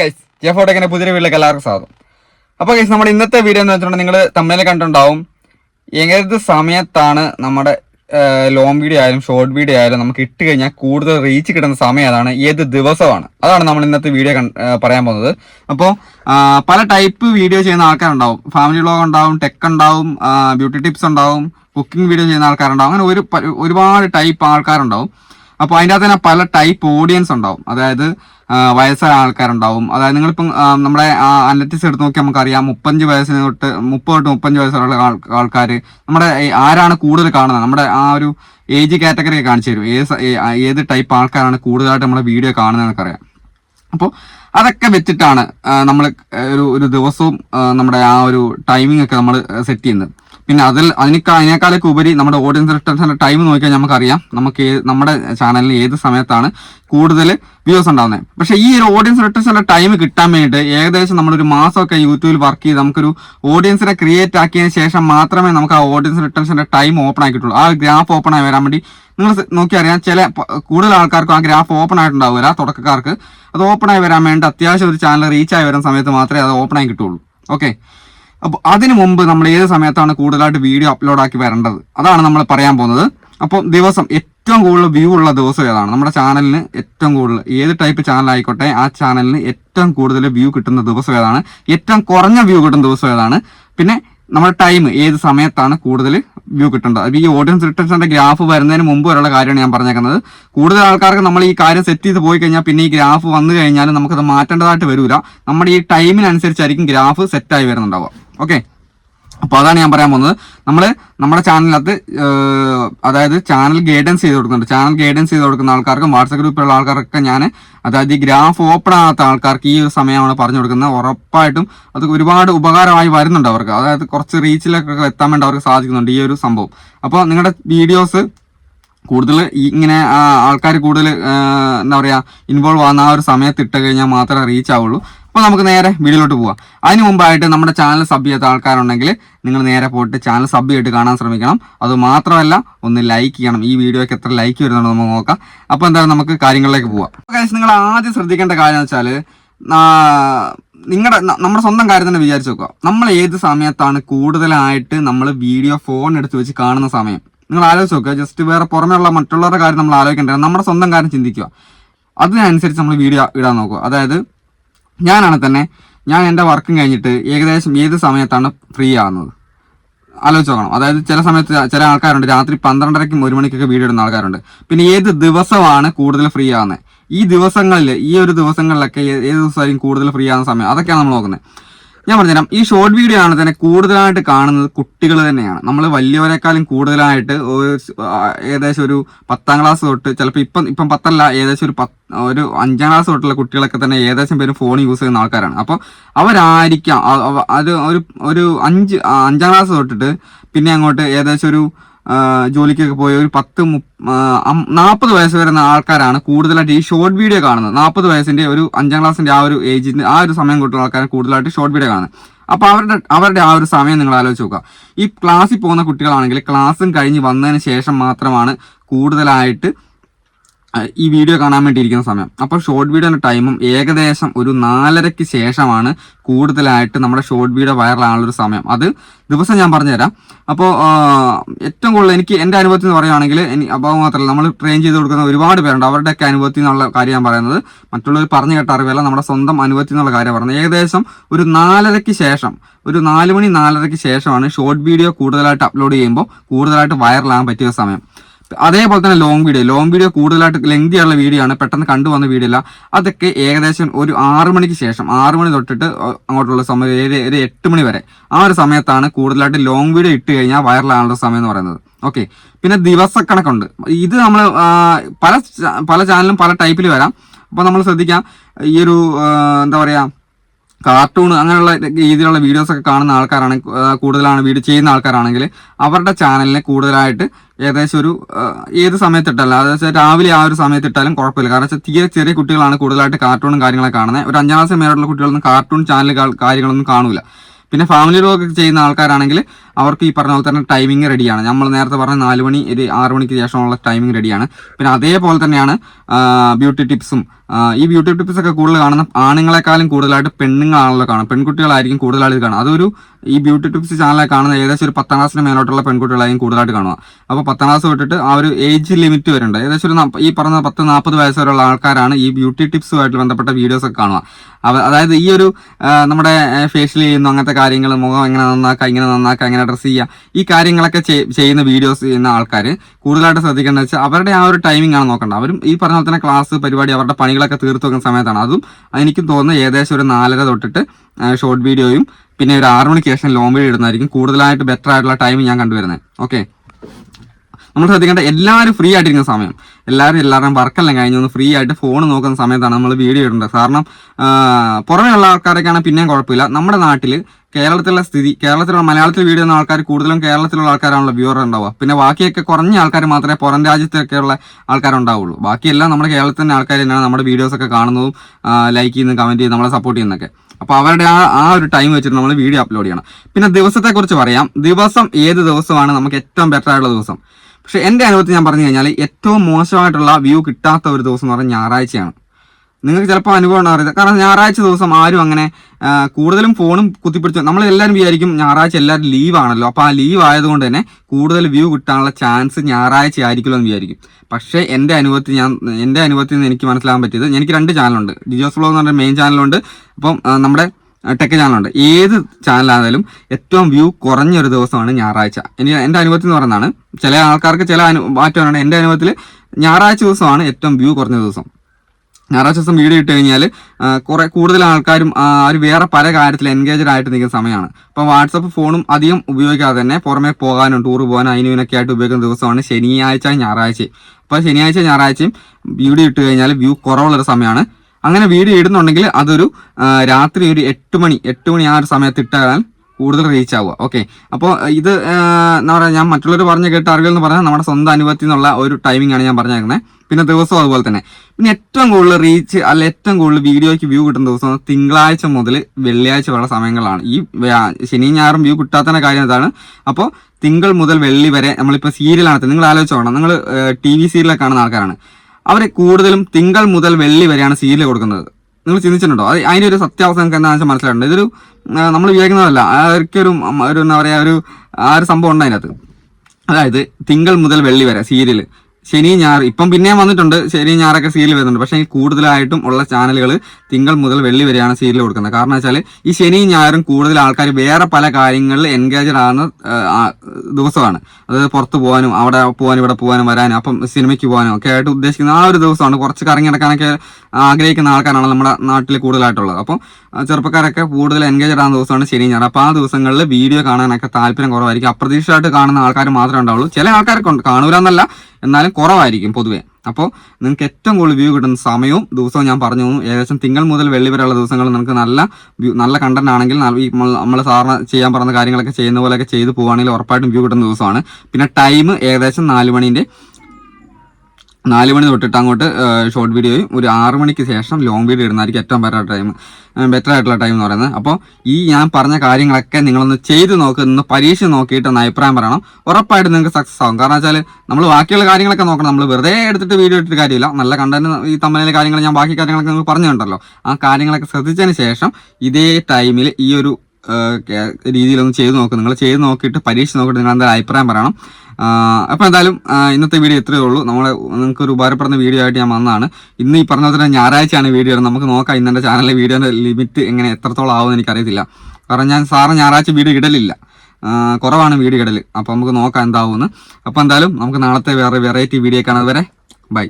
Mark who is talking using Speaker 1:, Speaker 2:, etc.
Speaker 1: J ഫോട്ടോക്കിന്റെ പുതിയ വീട്ടിലേക്ക് എല്ലാവർക്കും സ്വാഗതം. അപ്പോൾ ഗൈസ് നമ്മുടെ ഇന്നത്തെ വീഡിയോ എന്ന് വെച്ചിട്ടുണ്ടെങ്കിൽ നിങ്ങൾ തമ്മിൽ കണ്ടുണ്ടാവും ഏത് സമയത്താണ് നമ്മുടെ ലോങ് വീഡിയോ ആയാലും ഷോർട്ട് വീഡിയോ ആയാലും നമുക്ക് ഇട്ട് കഴിഞ്ഞാൽ കൂടുതൽ റീച്ച് കിട്ടുന്ന സമയം അതാണ് ഏത് ദിവസമാണ്? അതാണ് നമ്മൾ ഇന്നത്തെ വീഡിയോ പറയാൻ പോകുന്നത്. അപ്പോൾ പല ടൈപ്പ് വീഡിയോ ചെയ്യുന്ന ആൾക്കാരുണ്ടാവും. ഫാമിലി വ്ളോഗ് ഉണ്ടാവും ടെക് ഉണ്ടാവും ബ്യൂട്ടി ടിപ്സ് ഉണ്ടാവും കുക്കിംഗ് വീഡിയോ ചെയ്യുന്ന ആൾക്കാരുണ്ടാവും. അങ്ങനെ ഒരു ഒരുപാട് ടൈപ്പ് ആൾക്കാരുണ്ടാവും. അപ്പോൾ അതിന്റെ അകത്ത് തന്നെ പല ടൈപ്പ് ഓഡിയൻസ് ഉണ്ടാവും. അതായത് വയസ്സായ ആൾക്കാരുണ്ടാവും. അതായത് നിങ്ങളിപ്പം നമ്മുടെ അനലറ്റിക്സ് എടുത്ത് നോക്കി നമുക്കറിയാം മുപ്പഞ്ച് വയസ്സിന് തൊട്ട് മുപ്പത് തൊട്ട് മുപ്പഞ്ച് വയസ്സുള്ള ആൾക്കാർ നമ്മുടെ ആരാണ് കൂടുതൽ കാണുന്നത്? നമ്മുടെ ആ ഒരു ഏജ് കാറ്റഗറി കാണിച്ചു തരും. ഏത് ഏത് ടൈപ്പ് ആൾക്കാരാണ് കൂടുതലായിട്ട് നമ്മുടെ വീഡിയോ കാണുന്നത് അറിയാം. അപ്പോൾ അതൊക്കെ വെച്ചിട്ടാണ് നമ്മൾ ഒരു ഒരു ദിവസവും നമ്മുടെ ആ ഒരു ടൈമിംഗ് ഒക്കെ നമ്മൾ സെറ്റ് ചെയ്യുന്നത്. പിന്നെ അതിൽ അതിനേക്കാൾ അതിനേക്കാളൊക്കെ ഉപരി നമ്മുടെ ഓഡിയൻസ് റിട്ടേൺസിന്റെ ടൈം നോക്കിയാൽ നമുക്കറിയാം നമുക്ക് നമ്മുടെ ചാനലിൽ ഏത് സമയത്താണ് കൂടുതൽ വ്യൂസ് ഉണ്ടാകുന്നത് പക്ഷേ ഈ ഒരു ഓഡിയൻസ് റിട്ടേൺസിന്റെ ടൈം കിട്ടാൻ വേണ്ടിയിട്ട് ഏകദേശം നമ്മളൊരു മാസമൊക്കെ യൂട്യൂബിൽ വർക്ക് ചെയ്ത് നമുക്കൊരു ഓഡിയൻസിനെ ക്രിയേറ്റ് ആക്കിയതിന് ശേഷം മാത്രമേ നമുക്ക് ആ ഓഡിയൻസ് റിട്ടേൺസിന്റെ ടൈം ഓപ്പൺ ആക്കിയിട്ടുള്ളൂ. ആ ഗ്രാഫ് ഓപ്പൺ ആയി വരാൻ വേണ്ടി നിങ്ങൾ നോക്കിയറിയാം ചില കൂടുതൽ ആൾക്കാർക്കും ആ ഗ്രാഫ് ഓപ്പൺ ആയിട്ടുണ്ടാവില്ല തുടക്കക്കാർക്ക്. അത് ഓപ്പൺ ആയി വരാൻ വേണ്ടി അത്യാവശ്യം ഒരു ചാനൽ റീച്ച് ആയി വരുന്ന സമയത്ത് മാത്രമേ അത് ഓപ്പൺ ആയി കിട്ടുള്ളൂ. ഓക്കെ അപ്പോൾ അതിന് മുമ്പ് നമ്മൾ ഏത് സമയത്താണ് കൂടുതലായിട്ട് വീഡിയോ അപ്ലോഡ് ആക്കി വരേണ്ടത്? അതാണ് നമ്മൾ പറയാൻ പോകുന്നത്. അപ്പോൾ ദിവസം ഏറ്റവും കൂടുതൽ വ്യൂ ഉള്ള ദിവസം ഏതാണ്? നമ്മുടെ ചാനലിന് ഏറ്റവും കൂടുതൽ ഏത് ടൈപ്പ് ചാനൽ ആയിക്കോട്ടെ ആ ചാനലിന് ഏറ്റവും കൂടുതൽ വ്യൂ കിട്ടുന്ന ദിവസം ഏതാണ്? ഏറ്റവും കുറഞ്ഞ വ്യൂ കിട്ടുന്ന ദിവസം ഏതാണ്? പിന്നെ നമ്മുടെ ടൈം ഏത് സമയത്താണ് കൂടുതൽ വ്യൂ കിട്ടേണ്ടത് അത് ഈ ഓഡിയൻസ് റിട്ടൻഷന്റെ ഗ്രാഫ് വരുന്നതിന് മുമ്പ് വരെയുള്ള കാര്യമാണ് ഞാൻ പറഞ്ഞേക്കുന്നത്. കൂടുതൽ ആൾക്കാർക്ക് നമ്മൾ ഈ കാര്യം സെറ്റ് ചെയ്ത് പോയി കഴിഞ്ഞാൽ പിന്നെ ഈ ഗ്രാഫ് വന്നു കഴിഞ്ഞാൽ നമുക്കത് മാറ്റേണ്ടതായിട്ട് വരില്ല നമ്മുടെ ഈ ടൈമിനനുസരിച്ചായിരിക്കും ഗ്രാഫ് സെറ്റായി വരുന്നുണ്ടാവുക. ഓക്കെ അപ്പോൾ അതാണ് ഞാൻ പറയാൻ പോകുന്നത്. നമ്മൾ നമ്മുടെ ചാനലിനകത്ത് അതായത് ചാനൽ ഗൈഡൻസ് ചെയ്ത് കൊടുക്കുന്നുണ്ട്. ചാനൽ ഗൈഡൻസ് ചെയ്ത് കൊടുക്കുന്ന ആൾക്കാർക്കും വാട്സപ്പ് ഗ്രൂപ്പിലുള്ള ആൾക്കാർക്കൊക്കെ ഞാൻ അതായത് ഈ ഗ്രാഫ് ഓപ്പൺ ആകാത്ത ആൾക്കാർക്ക് ഈ ഒരു സമയമാണ് പറഞ്ഞു കൊടുക്കുന്നത് ഉറപ്പായിട്ടും അത് ഒരുപാട് ഉപകാരമായി വരുന്നുണ്ട് അവർക്ക്. അതായത് കുറച്ച് റീച്ചിലേക്കൊക്കെ എത്താൻ വേണ്ടി അവർക്ക് സാധിക്കുന്നുണ്ട് ഈ ഒരു സംഭവം. അപ്പോൾ നിങ്ങളുടെ വീഡിയോസ് കൂടുതൽ ഇങ്ങനെ ആൾക്കാർ കൂടുതൽ എന്താ പറയുക ഇൻവോൾവ് ആകുന്ന ആ ഒരു സമയത്ത് ഇട്ട് കഴിഞ്ഞാൽ മാത്രമേ റീച്ച് ആവുള്ളൂ. അപ്പോൾ നമുക്ക് നേരെ വീഡിയോയിലോട്ട് പോവാം. അതിന് മുമ്പായിട്ട് നമ്മുടെ ചാനൽ സബ് ചെയ്യാത്ത ആൾക്കാരുണ്ടെങ്കിൽ നിങ്ങൾ നേരെ പോയിട്ട് ചാനൽ സബ് ചെയ്തിട്ട് കാണാൻ ശ്രമിക്കണം. അത് മാത്രമല്ല ഒന്ന് ലൈക്ക് ചെയ്യണം. ഈ വീഡിയോയ്ക്ക് എത്ര ലൈക്ക് വരുന്നുണ്ടോ നമുക്ക് നോക്കാം. അപ്പോൾ എന്തായാലും നമുക്ക് കാര്യങ്ങളിലേക്ക് പോവാം. ഗൈസ് നിങ്ങൾ ആദ്യം ശ്രദ്ധിക്കേണ്ട കാര്യം എന്ന് വെച്ചാൽ നിങ്ങളുടെ നമ്മുടെ സ്വന്തം കാര്യം തന്നെ വിചാരിച്ചു നോക്കുക. നമ്മൾ ഏത് സമയത്താണ് കൂടുതലായിട്ട് നമ്മൾ വീഡിയോ ഫോൺ എടുത്ത് വെച്ച് കാണുന്ന സമയം? നിങ്ങൾ ആലോചിച്ച് നോക്കുക. ജസ്റ്റ് വേറെ പുറമെയുള്ള മറ്റുള്ളവരുടെ കാര്യം നമ്മൾ ആലോചിക്കേണ്ടത് നമ്മുടെ സ്വന്തം കാര്യം ചിന്തിക്കുക. അതിനനുസരിച്ച് നമ്മൾ വീഡിയോ ഇടാൻ നോക്കുക. അതായത് ഞാനാണ് തന്നെ ഞാൻ എന്റെ വർക്കും കഴിഞ്ഞിട്ട് ഏകദേശം ഏത് സമയത്താണ് ഫ്രീ ആകുന്നത് ആലോചിച്ച് നോക്കണം. അതായത് ചില സമയത്ത് ചില ആൾക്കാരുണ്ട്. രാത്രി പന്ത്രണ്ടരയ്ക്കും ഒരു മണിക്കൊക്കെ വീഡിയോ ഇടുന്ന ആൾക്കാരുണ്ട്. പിന്നെ ഏത് ദിവസമാണ് കൂടുതൽ ഫ്രീ ആകുന്നത് ഈ ദിവസങ്ങളിൽ ഈ ഒരു ദിവസങ്ങളിലൊക്കെ ഏത് ദിവസമായിരിക്കും കൂടുതൽ ഫ്രീ ആകുന്ന സമയം? അതൊക്കെയാണ് നമ്മൾ നോക്കുന്നത്. ഞാൻ പറഞ്ഞുതരാം. ഈ ഷോർട്ട് വീഡിയോ ആണ് തന്നെ കൂടുതലായിട്ട് കാണുന്നത് കുട്ടികൾ തന്നെയാണ്. നമ്മൾ വലിയവരെക്കാളും കൂടുതലായിട്ട് ഏകദേശം ഒരു പത്താം ക്ലാസ് തൊട്ട് ചിലപ്പോൾ ഇപ്പം ഇപ്പം പത്തല്ല ഏകദേശം ഒരു പത്ത് ഒരു അഞ്ചാം ക്ലാസ് തൊട്ടുള്ള കുട്ടികളൊക്കെ തന്നെ ഏകദേശം പേരും ഫോൺ യൂസ് ചെയ്യുന്ന ആൾക്കാരാണ്. അപ്പോൾ അവരായിരിക്കാം അത് ഒരു ഒരു അഞ്ച് അഞ്ചാം ക്ലാസ് തൊട്ടിട്ട് പിന്നെ അങ്ങോട്ട് ഏകദേശം ഒരു ജോലിക്കൊക്കെ പോയ ഒരു പത്ത് നാൽപ്പത് വയസ്സ് വരുന്ന ആൾക്കാരാണ് കൂടുതലായിട്ട് ഈ ഷോർട്ട് വീഡിയോ കാണുന്നത്. നാൽപ്പത് വയസ്സിന്റെ ഒരു അഞ്ചാം ക്ലാസ്സിന്റെ ആ ഒരു ഏജിന്റെ ആ ഒരു സമയം കൂട്ടുന്ന ആൾക്കാർ കൂടുതലായിട്ട് ഷോർട്ട് വീഡിയോ കാണുന്നത്. അപ്പോൾ അവരുടെ അവരുടെ ആ ഒരു സമയം നിങ്ങൾ ആലോചിച്ച് നോക്കുക. ഈ ക്ലാസ്സിൽ പോകുന്ന കുട്ടികളാണെങ്കിൽ ക്ലാസ്സും കഴിഞ്ഞ് വന്നതിന് ശേഷം മാത്രമാണ് കൂടുതലായിട്ട് ഈ വീഡിയോ കാണാൻ വേണ്ടിയിരിക്കുന്ന സമയം. അപ്പോൾ ഷോർട്ട് വീഡിയോയുടെ ടൈമും ഏകദേശം ഒരു നാലരയ്ക്ക് ശേഷമാണ് കൂടുതലായിട്ട് നമ്മുടെ ഷോർട്ട് വീഡിയോ വൈറലാണുള്ളൊരു സമയം. അത് ദിവസം ഞാൻ പറഞ്ഞുതരാം. അപ്പോൾ ഏറ്റവും കൂടുതൽ എനിക്ക് എന്റെ അനുഭവത്തിൽ നിന്ന് പറയുകയാണെങ്കിൽ അപ്പോൾ മാത്രമല്ല നമ്മൾ ട്രെയിൻ ചെയ്ത് കൊടുക്കുന്ന ഒരുപാട് പേരുണ്ട്. അവരുടെയൊക്കെ അനുഭവത്തിൽ നിന്നുള്ള കാര്യം ഞാൻ പറയുന്നത്. മറ്റുള്ളവർ പറഞ്ഞു കേട്ട അറിവല്ല നമ്മുടെ സ്വന്തം അനുഭവത്തിൽ നിന്നുള്ള കാര്യം പറയുന്നത്. ഏകദേശം ഒരു നാലരയ്ക്ക് ശേഷം ഒരു നാല് മണി നാലരയ്ക്ക് ശേഷമാണ് ഷോർട്ട് വീഡിയോ കൂടുതലായിട്ട് അപ്ലോഡ് ചെയ്യുമ്പോൾ കൂടുതലായിട്ട് വൈറലാകാൻ പറ്റിയ സമയം. അതേപോലെ തന്നെ ലോങ് വീഡിയോ ലോങ് വീഡിയോ കൂടുതലായിട്ട് ലെങ്തി ആയിട്ടുള്ള വീഡിയോ ആണ്. പെട്ടെന്ന് കണ്ടുവന്ന വീഡിയോ അല്ല. അതൊക്കെ ഏകദേശം ഒരു ആറ് മണിക്ക് ശേഷം ആറ് മണി തൊട്ടിട്ട് അങ്ങോട്ടുള്ള സമയം ഒരു ഒരു എട്ട് മണി വരെ ആ ഒരു സമയത്താണ് കൂടുതലായിട്ട് ലോങ് വീഡിയോ ഇട്ട് കഴിഞ്ഞാൽ വൈറലാകാനുള്ള സമയം എന്ന് പറയുന്നത്. ഓക്കെ പിന്നെ ദിവസക്കണക്കുണ്ട്. ഇത് നമ്മൾ പല പല ചാനലും പല ടൈപ്പിൽ വരാം. അപ്പോൾ നമ്മൾ ശ്രദ്ധിക്കാം. ഈ ഒരു എന്താ പറയുക കാർട്ടൂൺ അങ്ങനെയുള്ള രീതിയിലുള്ള വീഡിയോസ് ഒക്കെ കാണുന്ന ആൾക്കാരാണ് കൂടുതലാണ് വീഡിയോ ചെയ്യുന്ന ആൾക്കാരാണെങ്കിൽ അവരുടെ ചാനലിനെ കൂടുതലായിട്ട് ഏകദേശം ഒരു ഏത് സമയത്തിട്ടാലും അതായത് രാവിലെ ആ ഒരു സമയത്തിട്ടാലും കുഴപ്പമില്ല. കാരണം വെച്ചാൽ തീരെ ചെറിയ കുട്ടികളാണ് കൂടുതലായിട്ട് കാർട്ടൂണും കാര്യങ്ങളൊക്കെ കാണുന്നത് ഒരു അഞ്ചാം ക്ലാസ് മേലുള്ള കുട്ടികളൊന്നും കാർട്ടൂൺ ചാനൽ കാര്യങ്ങളൊന്നും കാണൂല. പിന്നെ ഫാമിലി വ്ലോഗ് ചെയ്യുന്ന ആൾക്കാരാണെങ്കിൽ അവർക്ക് ഈ പറഞ്ഞ പോലെ തന്നെ ടൈമിംഗ് റെഡിയാണ് നമ്മൾ നേരത്തെ പറഞ്ഞ നാല് മണി ഒരു ആറ് മണിക്ക് ശേഷമുള്ള ടൈമിംഗ് റെഡിയാണ് പിന്നെ അതേപോലെ തന്നെയാണ് ബ്യൂട്ടി ടിപ്സും ഈ ബ്യൂട്ടി ടിപ്സ് ഒക്കെ കൂടുതൽ കാണുന്ന ആണുങ്ങളെക്കാളും കൂടുതലായിട്ട് പെണ്ണുങ്ങളാണല്ലോ കാണും പെൺകുട്ടികളായിരിക്കും കൂടുതലായിട്ട് ഇത് കാണുക അതൊരു ഈ ബ്യൂട്ടി ടിപ്സ് ചാനലൊക്കെ കാണുന്ന ഏകദേശം ഒരു പത്താം ക്ലാസ്സിന് മേലോട്ടുള്ള പെൺകുട്ടികളായിരിക്കും കൂടുതലായിട്ട് കാണുക. അപ്പോൾ പത്താം ക്ലാസ് തൊട്ടിട്ട് ആ ഒരു ഏജ് ലിമിറ്റ് വരുന്നുണ്ട്. ഏകദേശം ഒരു ഈ പറഞ്ഞ പത്ത് നാൽപ്പത് വയസ്സ് വരെയുള്ള ആൾക്കാരാണ് ഈ ബ്യൂട്ടി ടിപ്സുമായിട്ട് ബന്ധപ്പെട്ട വീഡിയോസ് ഒക്കെ കാണുക. അതായത് ഈ ഒരു നമ്മുടെ ഫേഷ്യൽ ചെയ്യുന്നു അങ്ങനത്തെ കാര്യങ്ങൾ മുഖം എങ്ങനെ നന്നാക്കുക ഇങ്ങനെ നന്നാക്കുക എങ്ങനെ ഡ്രസ്സ് ചെയ്യുക ഈ കാര്യങ്ങളൊക്കെ ചെയ്യുന്ന വീഡിയോസ് ചെയ്യുന്ന ആൾക്കാർ കൂടുതലായിട്ട് ശ്രദ്ധിക്കേണ്ടത് വെച്ചാൽ അവരുടെ ആ ഒരു ടൈമിംഗ് ആണ് നോക്കേണ്ടത്. അവരും ഈ പറഞ്ഞ പോലെ തന്നെ ക്ലാസ് പരിപാടി അവരുടെ പണികളൊക്കെ തീർത്തു വെക്കുന്ന സമയത്താണ്. അതും എനിക്ക് തോന്നുന്നത് ഏകദേശം ഒരു നാലര തൊട്ടിട്ട് ഷോർട്ട് വീഡിയോയും പിന്നെ ഒരു ആറ് മണിക്ക് ശേഷം ലോങ് വീഡിയോ ഇടുന്നതായിരിക്കും. കൂടുതലായിട്ട് ബെറ്റർ ആയിട്ടുള്ള ടൈം ഞാൻ കണ്ടുവരുന്നത് ഓക്കെ നമ്മൾ ശ്രദ്ധിക്കേണ്ട എല്ലാവരും ഫ്രീ ആയിട്ടിരിക്കുന്ന സമയം. എല്ലാവരും എല്ലാവരും വർക്കെല്ലാം കഴിഞ്ഞ് ഒന്ന് ഫ്രീ ആയിട്ട് ഫോൺ നോക്കുന്ന സമയത്താണ് നമ്മൾ വീഡിയോ ഇടേണ്ടത്. കാരണം പുറമെയുള്ള പുറമേ ഉള്ള ആൾക്കാരൊക്കെയാണ് പിന്നെയും കുഴപ്പമില്ല. നമ്മുടെ നാട്ടിൽ കേരളത്തിലുള്ള സ്ഥിതി കേരളത്തിലുള്ള മലയാളത്തിൽ വീഡിയോ ചെയ്യുന്ന ആൾക്കാർ കൂടുതലും കേരളത്തിലുള്ള ആൾക്കാരാണല്ലോ വ്യൂവർ ഉണ്ടാവുക. പിന്നെ ബാക്കിയൊക്കെ കുറഞ്ഞ ആൾക്കാർ മാത്രമേ പുറം രാജ്യത്തൊക്കെയുള്ള ആൾക്കാരുണ്ടാവുള്ളൂ. ബാക്കിയെല്ലാം നമ്മുടെ കേരളത്തിന്റെ ആൾക്കാർ തന്നെയാണ് നമ്മുടെ വീഡിയോസ് ഒക്കെ കാണുന്നതും ലൈക്ക് ചെയ്യുന്നതും കമന്റ് ചെയ്യുന്ന നമ്മളെ സപ്പോർട്ട് ചെയ്യുന്നതൊക്കെ. അപ്പോൾ അവരുടെ ആ ആ ഒരു ടൈം വെച്ചിട്ട് നമ്മൾ വീഡിയോ അപ്ലോഡ് ചെയ്യണം. പിന്നെ ദിവസത്തെക്കുറിച്ച് പറയാം. ദിവസം ഏത് ദിവസമാണ് നമുക്ക് ഏറ്റവും ബെറ്റർ ആയിട്ടുള്ള ദിവസം? പക്ഷെ എന്റെ അനുഭവത്തിൽ ഞാൻ പറഞ്ഞു കഴിഞ്ഞാൽ ഏറ്റവും മോശമായിട്ടുള്ള വ്യൂ കിട്ടാത്ത ഒരു ദിവസം എന്ന് പറഞ്ഞാൽ ഞായറാഴ്ചയാണ്. നിങ്ങൾക്ക് ചിലപ്പോൾ അനുഭവം ഉണ്ടാവില്ല കാരണം ഞായറാഴ്ച ദിവസം ആരും അങ്ങനെ കൂടുതലും ഫോണും കുത്തിപ്പിടിച്ച് നമ്മൾ എല്ലാവരും വിചാരിക്കും ഞായറാഴ്ച എല്ലാവരും ലീവാണല്ലോ അപ്പോൾ ആ ലീവ് ആയതുകൊണ്ട് തന്നെ കൂടുതൽ വ്യൂ കിട്ടാനുള്ള ചാൻസ് ഞായറാഴ്ച ആയിരിക്കുമല്ലോ എന്ന് വിചാരിക്കും. പക്ഷേ എന്റെ അനുഭവത്തിൽ ഞാൻ എന്റെ അനുഭവത്തിൽ നിന്ന് എനിക്ക് മനസ്സിലാകാൻ പറ്റിയത് എനിക്ക് രണ്ട് ചാനലുണ്ട് ഡിജോസ് ബ്ലോഗ് എന്ന് പറഞ്ഞ മെയിൻ ചാനലുണ്ട് അപ്പം നമ്മുടെ ടെക് ചാനലുണ്ട്. ഏത് ചാനലാണെങ്കിലും ഏറ്റവും വ്യൂ കുറഞ്ഞ ഒരു ദിവസമാണ് ഞായറാഴ്ച. ഇനി എന്റെ അനുഭവത്തിൽ എന്ന് പറയുന്നതാണ് ചില ആൾക്കാർക്ക് ചില അനു മാറ്റമാണ് എന്റെ അനുഭവത്തിൽ ഞായറാഴ്ച ദിവസമാണ് ഏറ്റവും വ്യൂ കുറഞ്ഞ ദിവസം. ഞായറാഴ്ച ദിവസം വീഡിയോ ഇട്ട് കഴിഞ്ഞാൽ കുറേ കൂടുതൽ ആൾക്കാരും ഒരു വേറെ പല കാര്യത്തിൽ എൻഗേജഡ് ആയിട്ട് നിൽക്കുന്ന സമയമാണ്. അപ്പോൾ വാട്സപ്പ് ഫോണും അധികം ഉപയോഗിക്കാതെ തന്നെ പുറമെ പോകാനും ടൂർ പോകാനും അതിനും ഇതിനൊക്കെ ആയിട്ട് ഉപയോഗിക്കുന്ന ദിവസമാണ് ശനിയാഴ്ച ഞായറാഴ്ച അപ്പോൾ ശനിയാഴ്ച ഞായറാഴ്ചയും വീഡിയോ ഇട്ട് കഴിഞ്ഞാൽ വ്യൂ കുറവുള്ളൊരു സമയമാണ്. അങ്ങനെ വീഡിയോ ഇടുന്നുണ്ടെങ്കിൽ അതൊരു രാത്രി ഒരു എട്ട് മണി എട്ട് മണി ആ ഒരു സമയത്ത് ഇട്ടാൽ കൂടുതൽ റീച്ച് ആവുക. ഓക്കെ അപ്പോൾ ഇത് എന്താ പറയുക ഞാൻ മറ്റുള്ളവർ പറഞ്ഞ് കേട്ട അറിവുകൾ എന്ന് പറഞ്ഞാൽ നമ്മുടെ സ്വന്തം അനുഭവത്തിൽ നിന്നുള്ള ഒരു ടൈമിംഗ് ആണ് ഞാൻ പറഞ്ഞേക്കുന്നത് പിന്നെ ദിവസവും അതുപോലെ തന്നെ. പിന്നെ ഏറ്റവും കൂടുതൽ റീച്ച് അല്ല ഏറ്റവും കൂടുതൽ വീഡിയോയ്ക്ക് വ്യൂ കിട്ടുന്ന ദിവസം തിങ്കളാഴ്ച മുതൽ വെള്ളിയാഴ്ച വരെ സമയങ്ങളാണ്. ഈ ശനിയും ഞായറും വ്യൂ കിട്ടാത്തതിന് കാര്യം ഇതാണ്. അപ്പോൾ തിങ്കൾ മുതൽ വെള്ളി വരെ നമ്മളിപ്പോൾ സീരിയലാണ് നിങ്ങൾ ആലോചിച്ച് നിങ്ങൾ ടി വി സീരിയലൊക്കെ കാണുന്ന ആൾക്കാരാണ്. അവർ കൂടുതലും തിങ്കൾ മുതൽ വെള്ളി വരെയാണ് സീരിയൽ കൊടുക്കുന്നത്. നിങ്ങൾ ചിന്തിച്ചിട്ടുണ്ടോ? അത് അതിന്റെ ഒരു സത്യാവസ്ഥ നിങ്ങൾക്ക് എന്താണെന്ന് വെച്ചാൽ മനസ്സിലായിട്ടുണ്ട്. ഇതൊരു നമ്മൾ വിചാരിക്കുന്നതല്ല. അവർക്കൊരു ഒരു എന്താ പറയുക ഒരു ആ ഒരു സംഭവം ഉണ്ട് അതിനകത്ത്. അതായത് തിങ്കൾ മുതൽ വെള്ളി വരെ സീരിയൽ ശനി ഞായർ. ഇപ്പം പിന്നെയും വന്നിട്ടുണ്ട്. ശനി ഞായറൊക്കെ സീരിയൽ വരുന്നുണ്ട്. പക്ഷേ കൂടുതലായിട്ടും ഉള്ള ചാനലുകൾ തിങ്കൾ മുതൽ വെള്ളി വരെയാണ് സീരിയൽ കൊടുക്കുന്നത്. കാരണം വെച്ചാൽ ഈ ശനി ഞായറും കൂടുതൽ ആൾക്കാർ വേറെ പല കാര്യങ്ങളിൽ എൻഗേജഡ് ആകുന്ന ദിവസമാണ്. അതായത് പുറത്ത് പോകാനും അവിടെ പോകാനും ഇവിടെ പോകാനും വരാനും അപ്പം സിനിമയ്ക്ക് പോകാനും ഒക്കെ ആയിട്ട് ഉദ്ദേശിക്കുന്ന ആ ഒരു ദിവസമാണ്. കുറച്ച് കറങ്ങി നടക്കാനൊക്കെ ആഗ്രഹിക്കുന്ന ആൾക്കാരാണ് നമ്മുടെ നാട്ടിൽ കൂടുതലായിട്ടുള്ളത്. അപ്പം ചെറുപ്പക്കാരൊക്കെ കൂടുതൽ എൻഗേജഡ് ആകുന്ന ദിവസമാണ് ശനി ഞായർ. അപ്പോൾ ആ ദിവസങ്ങളിൽ വീഡിയോ കാണാനൊക്കെ താല്പര്യം കുറവായിരിക്കും. അപ്രതീക്ഷിതമായിട്ട് കാണുന്ന ആൾക്കാർ മാത്രമേ ഉണ്ടാവുള്ളൂ. ചില ആൾക്കാരൊക്കെ കാണൂലെന്നല്ല. എന്നാലും കുറവായിരിക്കും പൊതുവെ. അപ്പോൾ നിങ്ങൾക്ക് ഏറ്റവും കൂടുതൽ വ്യൂ കിട്ടുന്ന സമയവും ദിവസവും ഞാൻ പറഞ്ഞു ഏകദേശം തിങ്കൾ മുതൽ വെള്ളി വരെയുള്ള ദിവസങ്ങൾ നിങ്ങൾക്ക് നല്ല വ്യൂ നല്ല കണ്ടന്റ് ആണെങ്കിൽ നമ്മൾ സാറിന് ചെയ്യാൻ പറഞ്ഞ കാര്യങ്ങളൊക്കെ ചെയ്യുന്ന പോലെയൊക്കെ ചെയ്ത് പോവുകയാണെങ്കിൽ ഉറപ്പായിട്ടും വ്യൂ കിട്ടുന്ന ദിവസമാണ്. പിന്നെ ടൈം ഏകദേശം നാല് മണീന്റെ നാല് മണി തൊട്ടിട്ട് അങ്ങോട്ട് ഷോർട്ട് വീഡിയോയും ഒരു ആറ് മണിക്ക് ശേഷം ലോങ് വീഡിയോ ഇടുന്നതായിരിക്കും ഏറ്റവും ബെറ്റർ ടൈം ബെറ്റർ ആയിട്ടുള്ള ടൈം എന്ന് പറയുന്നത്. അപ്പോൾ ഈ ഞാൻ പറഞ്ഞ കാര്യങ്ങളൊക്കെ നിങ്ങളൊന്ന് ചെയ്ത് നോക്ക് ഒന്ന് പരീക്ഷ നോക്കിയിട്ട് ഒന്ന് അഭിപ്രായം പറയണം. ഉറപ്പായിട്ട് നിങ്ങൾക്ക് സക്സസ് ആവും. കാരണം വെച്ചാൽ നമ്മൾ ബാക്കിയുള്ള കാര്യങ്ങളൊക്കെ നോക്കണം. നമ്മൾ വെറുതെ എടുത്തിട്ട് വീഡിയോ ഇട്ടിട്ട് കാര്യമില്ല. നല്ല കണ്ടന്റ് ഈ തമ്മിലെ കാര്യങ്ങൾ ഞാൻ ബാക്കി കാര്യങ്ങളൊക്കെ നിങ്ങൾ പറഞ്ഞിട്ടുണ്ടല്ലോ. ആ കാര്യങ്ങളൊക്കെ ശ്രദ്ധിച്ചതിന് ശേഷം ഇതേ ടൈമിൽ ഈ ഒരു രീതിയിലൊന്ന് ചെയ്ത് നോക്കും. നിങ്ങൾ ചെയ്ത് നോക്കിയിട്ട് പരീക്ഷ നോക്കിയിട്ട് നിങ്ങൾ എന്തായാലും അഭിപ്രായം പറയണം. അപ്പോൾ എന്തായാലും ഇന്നത്തെ വീഡിയോ ഇത്രയേ ഉള്ളൂ. നമ്മൾ നിങ്ങൾക്ക് ഒരു ഉപകാരപ്പെടുന്ന വീഡിയോ ആയിട്ട് ഞാൻ വന്നതാണ്. ഇന്ന് ഈ പറഞ്ഞ പോലെ ഞായറാഴ്ചയാണ് വീഡിയോ നമുക്ക് നോക്കാം ഇന്നത്തെ ചാനലിലെ വീഡിയോന്റെ ലിമിറ്റ് എങ്ങനെ എത്രത്തോളം ആവുമെന്ന് എനിക്കറിയത്തില്ല. കാരണം ഞാൻ സാറ് ഞായറാഴ്ച വീഡിയോ ഇടലില്ല. കുറവാണ് വീഡിയോ ഇടൽ അപ്പോൾ നമുക്ക് നോക്കാം എന്താവുമെന്ന്. അപ്പോൾ എന്തായാലും നമുക്ക് നാളത്തെ വേറെ വെറൈറ്റി വീഡിയോ കാണാതെ വരെ ബൈ